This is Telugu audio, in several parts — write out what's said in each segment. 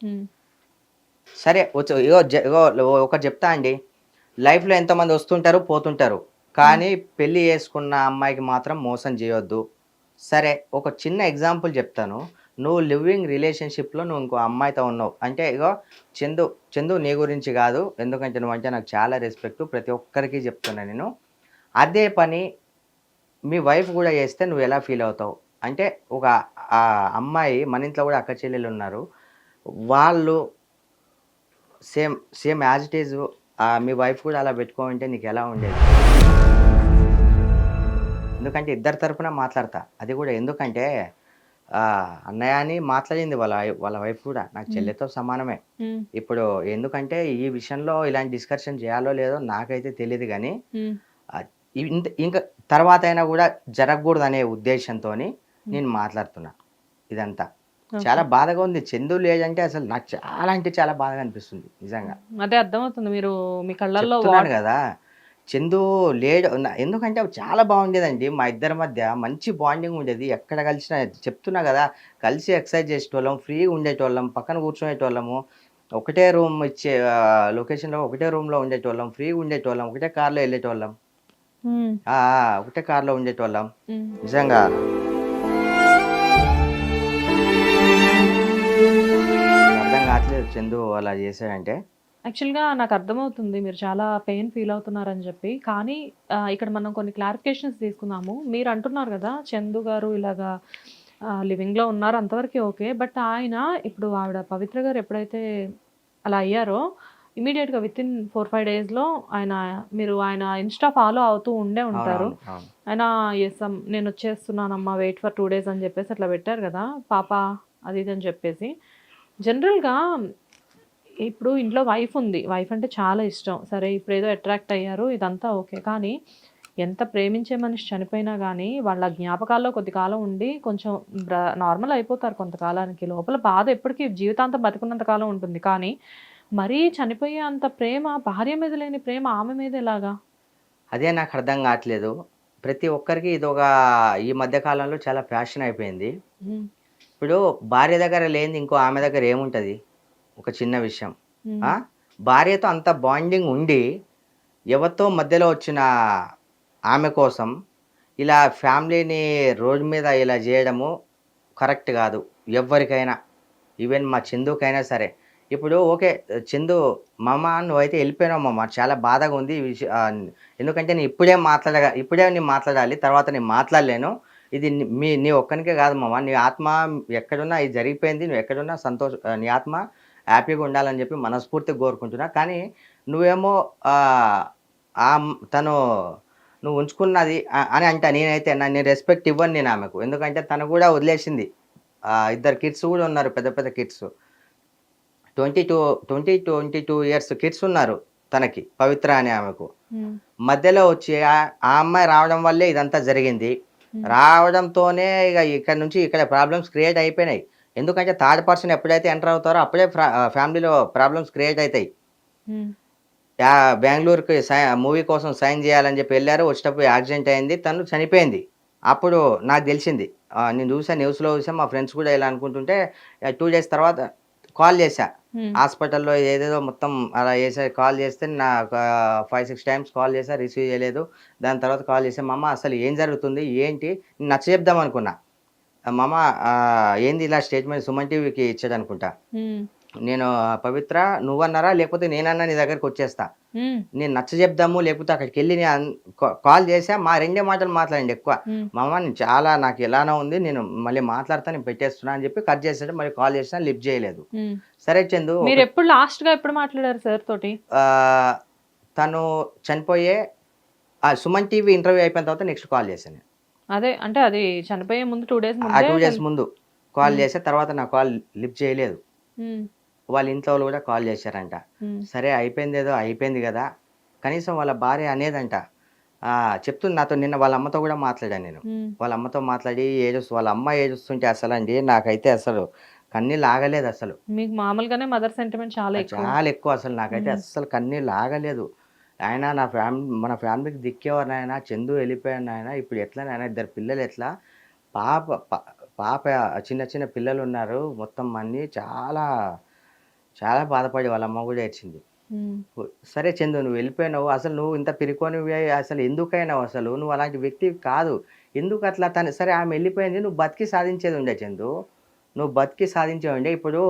ఉమ్, సరే ఇగో ఇగో ఒకటి చెప్తా అండి. లైఫ్లో ఎంతోమంది వస్తుంటారు పోతుంటారు. కానీ పెళ్ళి చేసుకున్న అమ్మాయికి మాత్రం మోసం చేయొద్దు. సరే ఒక చిన్న ఎగ్జాంపుల్ చెప్తాను. నువ్వు లివింగ్ రిలేషన్షిప్లో నువ్వు ఇంకో అమ్మాయితో ఉన్నావు. అంటే ఇగో చందు చందు నీ గురించి కాదు. ఎందుకంటే నువ్వు అంటే నాకు చాలా రెస్పెక్ట్ ప్రతి ఒక్కరికి చెప్తున్నా నేను. అదే పని మీ వైఫ్ కూడా చేస్తే నువ్వు ఎలా ఫీల్ అవుతావు? అంటే ఒక అమ్మాయి మన ఇంట్లో కూడా అక్క చెల్లెలు ఉన్నారు. వాళ్ళు same same as it is me wife కూడా అలా పెట్టుకోమంటే నీకు ఎలా ఉండేది? ఎందుకంటే ఇద్దరి తరపున మాట్లాడతా. అది కూడా ఎందుకంటే అన్నయ్య అని మాట్లాడింది వాళ్ళ వాళ్ళ వైఫ్ కూడా. నాకు చెల్లెతో సమానమే. ఇప్పుడు ఎందుకంటే ఈ విషయంలో ఇలాంటి డిస్కషన్ చేయాలో లేదో నాకైతే తెలియదు కానీ ఇంత- ఇంకా తర్వాత అయినా కూడా జరగకూడదు అనే ఉద్దేశంతో నేను మాట్లాడుతున్నా. ఇదంతా. చాలా బాధగా ఉంది. చందు లేదంటే అసలు నాకు చాలా అంటే చాలా బాధగా అనిపిస్తుంది నిజంగా. అదే అర్థమవుతుంది. మీరు మీ కళ్ళల్లో కదా చందు లేడు ఎందుకంటే అవి చాలా బాగుండేదండి. మా ఇద్దరి మధ్య మంచి బాండింగ్ ఉండేది. ఎక్కడ కలిసినా చెప్తున్నా కదా కలిసి ఎక్సర్సైజ్ చేసేటోళ్ళం ఫ్రీగా ఉండేటోళ్ళం పక్కన కూర్చునేటోళ్ళము ఒకటే రూమ్ ఇచ్చే లొకేషన్లో ఒకటే రూమ్లో ఉండేటోళ్ళం ఫ్రీగా ఉండేటోళ్ళం ఒకటే కార్లో వెళ్ళేటోళ్ళం. ఒకటే కార్లో ఉండేటోళ్ళం. నిజంగా కావట్లేదు చందు అలా చేశాడంటే? యాక్చువల్గా నాకు అర్థమవుతుంది మీరు చాలా పెయిన్ ఫీల్ అవుతున్నారని చెప్పి. కానీ ఇక్కడ మనం కొన్ని క్లారిఫికేషన్స్ తీసుకుందాము. మీరు అంటున్నారు కదా చందు గారు ఇలాగా లివింగ్లో ఉన్నారు అంతవరకు ఓకే. బట్ ఆయన ఇప్పుడు ఆవిడ పవిత్ర గారు ఎప్పుడైతే అలా అయ్యారో ఇమీడియట్గా విత్ ఇన్ ఫోర్ ఫైవ్ డేస్లో ఆయన మీరు ఆయన ఇన్స్టా ఫాలో అవుతూ ఉండే ఉంటారు. ఆయన ఎస్ నేను వచ్చేస్తున్నానమ్మా వెయిట్ ఫర్ టూ డేస్ అని చెప్పేసి అట్లా పెట్టారు కదా పాప అది ఇది అని చెప్పేసి. జనరల్గా ఇప్పుడు ఇంట్లో వైఫ్ ఉంది. వైఫ్ అంటే చాలా ఇష్టం. సరే ఇప్పుడు ఏదో అట్రాక్ట్ అయ్యారు ఇదంతా ఓకే. కానీ ఎంత ప్రేమించే మనిషి చనిపోయినా కానీ వాళ్ళ జ్ఞాపకాల్లో కొద్ది కాలం ఉండి కొంచెం నార్మల్ అయిపోతారు కొంతకాలానికి. లోపల బాధ ఎప్పటికీ జీవితాంతం బతుకున్నంత కాలం ఉంటుంది. కానీ మరీ చనిపోయే అంత ప్రేమ భార్య మీద లేని ప్రేమ ఆమె మీద ఎలాగా? అదే నాకు అర్థం కావట్లేదు. ప్రతి ఒక్కరికి ఇది ఒక ఈ మధ్య కాలంలో చాలా ఫ్యాషన్ అయిపోయింది. ఇప్పుడు భార్య దగ్గర లేనిది ఇంకో ఆమె దగ్గర ఏముంటుంది? ఒక చిన్న విషయం? భార్యతో అంత బాండింగ్ ఉండి ఎవరితో మధ్యలో వచ్చిన ఆమె కోసం ఇలా ఫ్యామిలీని రోడ్డు మీద ఇలా చేయడము కరెక్ట్ కాదు. ఎవరికైనా ఈవెన్ మా చందుకైనా సరే. ఇప్పుడు ఓకే చందు మామ నువ్వైతే వెళ్ళిపోయినావు మామ చాలా బాధగా ఉంది ఈ విషయం ఆ, ఎందుకంటే నేను ఇప్పుడే మాట్లాడగ ఇప్పుడే నేను మాట్లాడాలి తర్వాత నేను మాట్లాడలేను. ఇది మీ నీ ఒక్కనికే కాదు మామ. నీ ఆత్మ ఎక్కడున్నా ఇది జరిగిపోయింది. నువ్వు ఎక్కడున్నా సంతోష నీ ఆత్మ హ్యాపీగా ఉండాలని చెప్పి మనస్ఫూర్తిగా కోరుకుంటున్నా. కానీ నువ్వేమో తను నువ్వు ఉంచుకున్నది అని అంట. నేనైతే నా- నేను రెస్పెక్ట్ ఇవ్వను నేను ఆమెకు. ఎందుకంటే తను కూడా వదిలేసింది. ఇద్దరు కిడ్స్ కూడా ఉన్నారు పెద్ద పెద్ద kids twenty two twenty twenty two years kids ఉన్నారు తనకి పవిత్ర అనే ఆమెకు. మధ్యలో వచ్చి ఆ- అమ్మాయి రావడం వల్లే ఇదంతా జరిగింది. రావడంతోనే ఇక ఇక్కడ నుంచి ఇక్కడ ప్రాబ్లమ్స్ క్రియేట్ అయిపోయినాయి. ఎందుకంటే థర్డ్ పర్సన్ ఎప్పుడైతే ఎంటర్ అవుతారో అప్పుడే ఫ్యామిలీలో ప్రాబ్లమ్స్ క్రియేట్ అవుతాయి బెంగళూరుకి సై మూవీ కోసం సైన్ చేయాలని చెప్పి వెళ్ళారు. వచ్చేటప్పుడు యాక్సిడెంట్ అయింది. తను చనిపోయింది. అప్పుడు నాకు తెలిసింది. నేను చూసా న్యూస్లో చూసా మా ఫ్రెండ్స్ కూడా ఇలా అనుకుంటుంటే టూ డేస్ తర్వాత కాల్ చేశా. హాస్పిటల్లో ఏదేదో మొత్తం అలా చేసా కాల్ చేస్తే నాకు ఫైవ్ సిక్స్ టైమ్స్ కాల్ చేసా రిసీవ్ చేయలేదు. దాని తర్వాత కాల్ చేసా మామ అసలు ఏం జరుగుతుంది? ఏంటి? నచ్చ చెప్దాం అనుకున్నా. మామ ఏంది ఇలా స్టేట్మెంట్ సుమన్ టీవీకి ఇచ్చాడు అనుకుంటా. నేను పవిత్ర నువ్వన్నారా? లేకపోతే నేనన్నా నీ దగ్గరికి వచ్చేస్తా. నేను నచ్చ చెప్దాము లేకపోతే అక్కడికి వెళ్ళి కాల్ చేసా మా రెండే మాటలు మాట్లాడండి ఎక్కువ. మామ నేను చాలా నాకు ఎలానో ఉంది నేను మళ్ళీ మాట్లాడతా నేను పెట్టేస్తున్నా అని చెప్పి కట్ చేసాడు మళ్ళీ కాల్ చేసినా లిఫ్ట్ చేయలేదు. సరే చందు మీరు ఎప్పుడు లాస్ట్గా ఎప్పుడు మాట్లాడారు సార్ తోటి? తను చనిపోయే ఆ, సుమన్ టీవీ ఇంటర్వ్యూ అయిపోయిన తర్వాత నెక్స్ట్ కాల్ చేశాను. అదే అంటే అది చనిపోయే ముందు టూ డేస్ టూ ముందే డేస్ ముందు కాల్ చేస్తే తర్వాత నా కాల్ లిఫ్ట్ చేయలేదు. వాళ్ళ ఇంట్లో వాళ్ళు కూడా కాల్ చేశారంట. సరే అయిపోయింది ఏదో అయిపోయింది కదా. కనీసం వాళ్ళ భార్య అనేదంట. చెప్తుంది నాతో నిన్న వాళ్ళ అమ్మతో కూడా మాట్లాడాను నేను. వాళ్ళ అమ్మతో మాట్లాడి ఏడుస్తూ వాళ్ళ అమ్మ ఏడుస్తుంటే అసలు అండి నాకైతే అసలు కన్నీళ్ళు ఆగలేదు అసలు. మీకు మామూలుగానే మదర్ సెంటిమెంట్ చాలా ఎక్కువ. చాలా ఎక్కువ అసలు నాకైతే మ్మ్. అస్సలు కన్నీళ్ళు ఆగలేదు. ఆయన నా ఫ్యామిలీ మన ఫ్యామిలీకి దిక్కేవారు నాయన చందు వెళ్ళిపోయాడు నాయన ఇప్పుడు ఎట్లా నాయన ఇద్దరు పిల్లలు ఎట్లా? పాప పాప చిన్న చిన్న పిల్లలు ఉన్నారు. మొత్తం అన్ని చాలా చాలా బాధపడి వాళ్ళ అమ్మ కూడా ఏడ్చింది. సరే చందు నువ్వు వెళ్ళిపోయినావు. అసలు నువ్వు ఇంత పిరికొనివి అసలు ఎందుకైనావు అసలు? నువ్వు అలాంటి వ్యక్తి కాదు. ఎందుకు అట్లా తను సరే ఆమె వెళ్ళిపోయింది. నువ్వు బతికి సాధించేది ఉండే చందు. నువ్వు బతికి సాధించే ఉండే. ఇప్పుడు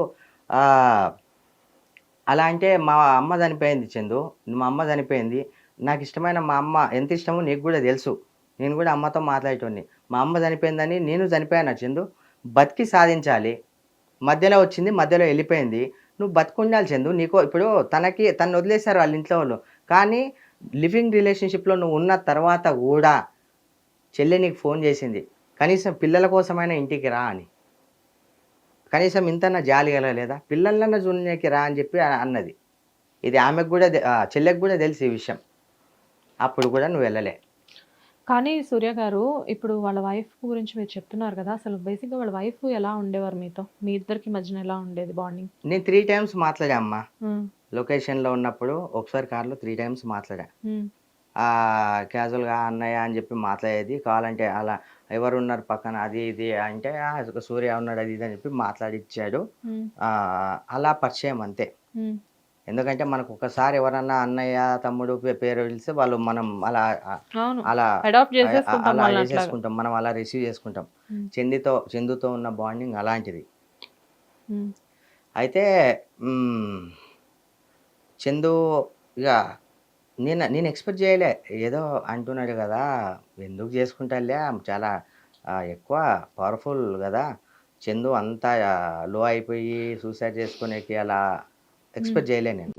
అలా అంటే మా అమ్మ చనిపోయింది చందు. మా అమ్మ చనిపోయింది. నాకు ఇష్టమైన మా అమ్మ ఎంత ఇష్టమో నీకు కూడా తెలుసు. నేను కూడా అమ్మతో మాట్లాడేటోని మా అమ్మ చనిపోయిందని నేను చనిపోయాను చందు? బతికి సాధించాలి. మధ్యలో వచ్చింది మధ్యలో వెళ్ళిపోయింది. నువ్వు బతుకుండాలి చందు. నీకు ఇప్పుడు తనకి తను వదిలేశారు వాళ్ళ ఇంట్లో వాళ్ళు. కానీ లివింగ్ రిలేషన్షిప్లో నువ్వు ఉన్న తర్వాత కూడా చెల్లె నీకు ఫోన్ చేసింది. కనీసం పిల్లల కోసమైనా ఇంటికి రా అని. కనీసం ఇంతన్నా జాలి కలగలేదా? పిల్లలన్నా జూనియర్కి రా అని చెప్పి అన్నది. ఇది ఆమెకు కూడా చెల్లెకు కూడా తెలిసి ఈ విషయం. అప్పుడు కూడా నువ్వు వెళ్ళలే. కానీ సూర్య గారు ఇప్పుడు వాళ్ళ వైఫ్ గురించి మీరు చెప్తున్నారు కదా అసలు బేసిక్గా వాళ్ళ వైఫ్ ఎలా ఉండేవారు మీతో? మీ ఇద్దరికి మధ్యన ఎలా ఉండేది బాండింగ్ నేను త్రీ టైమ్స్ మాట్లాడా అమ్మ. లొకేషన్లో ఉన్నప్పుడు ఒకసారి కార్లో త్రీ టైమ్స్ మాట్లాడా. క్యాజువల్గా అన్నయ్య అని చెప్పి మాట్లాడేది కావాలంటే అలా ఎవరు ఉన్నారు పక్కన అది ఇది అంటే "ఆ, సూర్య ఉన్నాడు అది ఇది అని చెప్పి మాట్లాడిచ్చాడు. ఆ, అలా పరిచయం అంతే. ఎందుకంటే మనకు ఒకసారి ఎవరన్నా అన్నయ్య తమ్ముడు పేరు పిలిస్తే వాళ్ళు మనం అలా అలా అలా. చేసేసుకుంటాం. మనం అలా రిసీవ్ చేసుకుంటాం. ఉమ్. చందుతో చందుతో ఉన్న బాండింగ్ అలాంటిది. ఉమ్, అయితే చందు ఇక నేను నేను ఎక్స్పెక్ట్ చేయలే. ఏదో అంటున్నాడు కదా ఎందుకు చేసుకుంటాలే చాలా ఎక్కువ పవర్ఫుల్ కదా. చందు అంతా లో అయిపోయి సూసైడ్ చేసుకునేకి అలా ఎక్స్పెక్ట్ చేయలేను నేను.